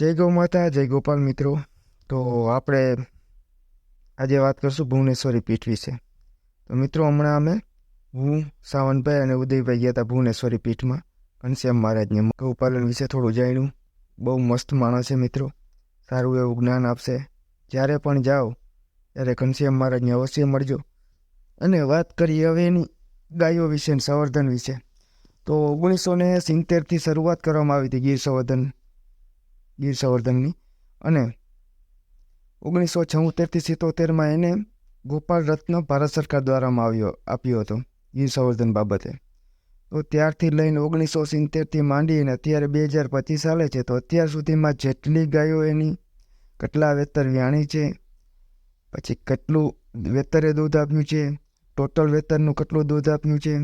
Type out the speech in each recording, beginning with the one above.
જય ગૌ માતા, જય ગોપાલ મિત્રો. તો આપણે આજે વાત કરશું ભુવનેશ્વરી પીઠ વિશે. તો મિત્રો, હમણાં અમે હું, સાવનભાઈ અને ઉદયભાઈ ગયા હતા ભુવનેશ્વરી પીઠમાં ઘનશ્યામ મહારાજને. ગૌપાલન વિશે થોડું જાણ્યું. બહુ મસ્ત માણસ છે મિત્રો. સારું એવું જ્ઞાન આપશે. જ્યારે પણ જાઓ, ત્યારે ઘનશ્યામ મહારાજને અવશ્ય મળજો. અને વાત કરીએ હવે એની ગાયો વિશે સંવર્ધન વિશે. તો ઓગણીસો ને સિત્તેરથી શરૂઆત કરવામાં આવી હતી ગીર સંવર્ધન. ગીર સંવર્ધનની. અને ઓગણીસો છોતેરથી સિત્તોતેરમાં એને ગોપાલ રત્ન ભારત સરકાર દ્વારામાં આવ્યો, આપ્યો હતો ગીર સંવર્ધન બાબતે. તો ત્યારથી લઈને ઓગણીસો સિત્તેરથી માંડીને અત્યારે બે હજાર પચીસ ચાલે છે, તો અત્યાર સુધીમાં જેટલી ગાયો એની કેટલા વેતર વ્યાણી છે, પછી કેટલું વેતરે દૂધ આપ્યું છે, ટોટલ વેતરનું કેટલું દૂધ આપ્યું છે,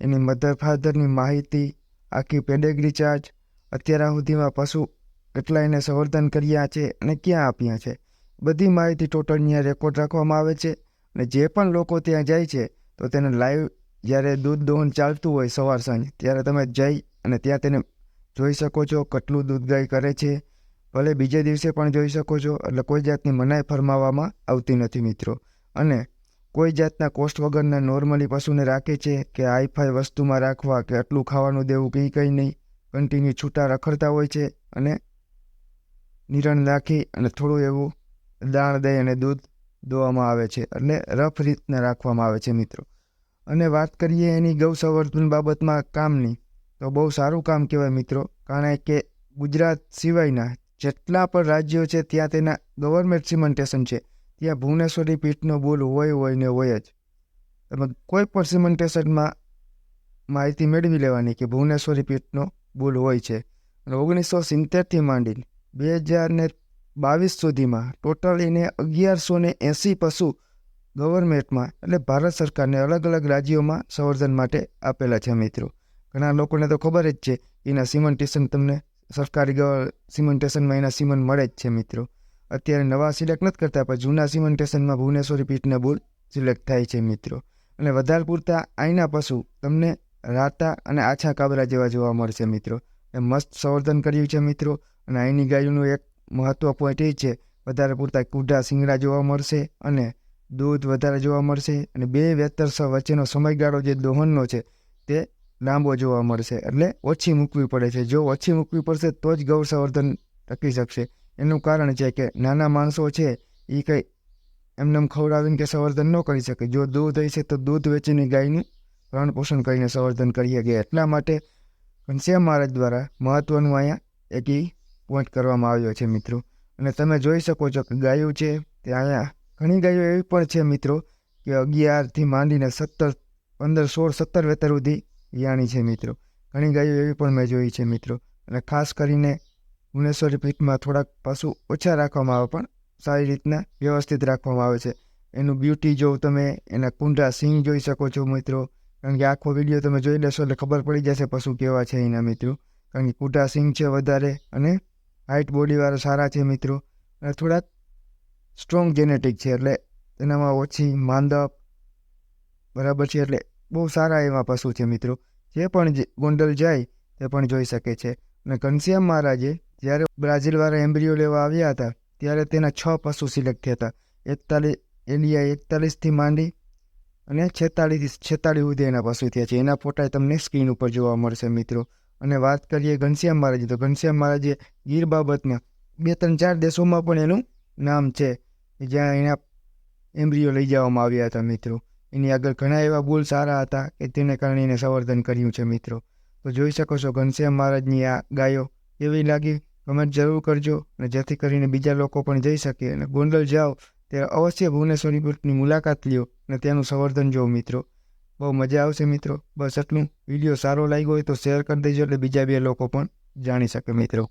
એની મધર ફાધરની માહિતી, આખી પેડેગ્રી ચાર્જ, અત્યાર સુધીમાં પશુ કેટલા એને સંવર્ધન કર્યા છે અને ક્યાં આપ્યા છે? બધી માહિતી ટોટલ ત્યાં રેકોર્ડ રાખવામાં આવે છે અને જે પણ લોકો ત્યાં જાય છે, તો તેને લાઈવ જ્યારે દૂધ દોહન ચાલતું હોય સવાર સાંજ, ત્યારે તમે જઈ અને ત્યાં તેને જોઈ શકો છો કેટલું દૂધ ગાય કરે છે. ભલે બીજે દિવસે પણ જોઈ શકો છો, એટલે કોઈ જાતની મનાઈ ફરમાવવામાં આવતી નથી મિત્રો. અને કોઈ જાતના કોસ્ટ વગરના નોર્મલી પશુને રાખે છે કે હાઈફાઈ વસ્તુમાં રાખવા કે આટલું ખાવાનું દેવું કંઈ કંઈ નહીં કન્ટિન્યુ છૂટા રખડતા હોય છે અને નિરણ રાખી અને થોડું એવું દાણ દઈ અને દૂધ દોવામાં આવે છે એટલે રફ રીતના રાખવામાં આવે છે મિત્રો. અને વાત કરીએ એની ગૌ સંવર્ધન બાબતમાં કામની, તો બહુ સારું કામ કહેવાય મિત્રો, કારણ કે ગુજરાત સિવાયના જેટલા પણ રાજ્યો છે ત્યાં તેના ગવર્મેન્ટ સિમેન્ટેશન છે. ત્યાં ભુવનેશ્વરી પીઠનો બોલ હોય હોય ને હોય જ. તમે કોઈ પણ સિમેન્ટેશનમાં માહિતી મેળવી લેવાની કે ભુવનેશ્વરી પીઠનો બોલ હોય છે. અને ઓગણીસો સિત્તેરથી માંડીને બે હજાર ને બાવીસ સુધીમાં ટોટલ એને અગિયારસો ને એંસી પશુ ગવર્મેન્ટમાં એટલે ભારત સરકારને અલગ અલગ રાજ્યોમાં સંવર્ધન માટે આપેલા છે મિત્રો. ઘણા લોકોને તો ખબર જ છે, એના સિમેન્ટેશન તમને સરકારી સિમેન્ટેશનમાં એના સિમન મળે જ છે મિત્રો. અત્યારે નવા સિલેક્ટ નથી કરતા, પણ જૂના સિમેન્ટેશનમાં ભુવનેશ્વરી પીઠના બોલ સિલેક્ટ થાય છે મિત્રો. અને વધારે પૂરતા આઈના પશુ તમને રાતા અને આછા કાબરા જેવા જોવા મળશે મિત્રો. એ મસ્ત સંવર્ધન કર્યું છે મિત્રો. અને અહીંની ગાયોનું એક મહત્વ પોઈન્ટ એ છે, વધારે પૂરતા કુઢા શિંગડા જોવા મળશે અને દૂધ વધારે જોવા મળશે અને બે વેતર વચ્ચેનો સમયગાળો જે દોહનનો છે, તે લાંબો જોવા મળશે. એટલે ઓછી મૂકવી પડે છે. જો ઓછી મૂકવી પડશે, તો જ ગૌ સંવર્ધન ટકી શકશે. એનું કારણ છે કે નાના માણસો છે, એ કંઈ એમને ખવડાવીને કે સંવર્ધન ન કરી શકે. જો દૂધ હશે તો દૂધ વેચીને ગાયનું ભરણ પોષણ કરીને સંવર્ધન કરીએ ગયા એટલા માટે ઘનશ્યામ મહારાજ દ્વારા મહત્ત્વનું અહીંયા એક પોઈન્ટ કરવામાં આવ્યો છે, મિત્રો. અને તમે જોઈ શકો છો કે ગાયો છે તે અહીંયા ઘણી ગાયો એવી પણ છે, મિત્રો, કે અગિયારથી માંડીને સત્તર, પંદર, સોળ, સત્તર વેતર સુધી યાણી છે, મિત્રો. ઘણી ગાયો એવી પણ મેં જોઈ છે, મિત્રો. અને ખાસ કરીને ભુવનેશ્વરી પીઠમાં થોડાક પશુ ઓછા રાખવામાં આવે, પણ સારી રીતના વ્યવસ્થિત રાખવામાં આવે છે. એનું બ્યુટી જો તમે એના કુંડા સિંગ જોઈ શકો છો, મિત્રો. કારણ કે આખો વીડિયો તમે જોઈ લેશો એટલે ખબર પડી જશે પશુ કેવા છે એના, મિત્રો. કારણ કે કુંડા સિંગ છે વધારે અને હાઇટ બોડીવાળા સારા છે મિત્રો. અને થોડાક સ્ટ્રોંગ જેનેટિક છે, એટલે તેનામાં ઓછી માંદપ બરાબર છે, એટલે બહુ સારા એવા પશુ છે મિત્રો. જે પણ ગોંડલ જાય, તે પણ જોઈ શકે છે. અને ઘનશ્યામ મહારાજે જ્યારે બ્રાઝિલવાળા એમ્બ્રિયો લેવા આવ્યા હતા, ત્યારે તેના છ પશુ સિલેક્ટ થયા હતા. એકતાલીસ એલિયા એકતાલીસથી માંડી અને છેતાળીસ છેતાળીસ સુધી એના પશુ થયા છે. એના ફોટા તમને સ્ક્રીન ઉપર જોવા મળશે મિત્રો. અને વાત કરીએ ઘનશ્યામ મહારાજ તો ઘનશ્યામ મહારાજે ગીર બાબતમાં બે ત્રણ ચાર દેશોમાં પણ એનું નામ છે જ્યાં એના એમ્બ્રિયો લઈ જવામાં આવ્યા હતા મિત્રો. એની આગળ ઘણા એવા બોલ સારા હતા કે તેને કારણે એને સંવર્ધન કર્યું છે મિત્રો. તો જોઈ શકો છો ઘનશ્યામ મહારાજની આ ગાયો એવી લાગી? કમેન્ટ જરૂર કરજો અને જેથી કરીને બીજા લોકો પણ જઈ શકે અને ગોંડલ જાઓ, ત્યારે અવશ્ય ભુવનેશ્વરી પીઠની મુલાકાત લ્યો અને તેનું સંવર્ધન જુઓ મિત્રો. બહુ મજા આવશે મિત્રો. બસ એટલું વીડિયો સારો લાગ્યો હોય તો શેર કરી દેજો એટલે બીજા બે લોકો પણ જાણી શકે મિત્રો.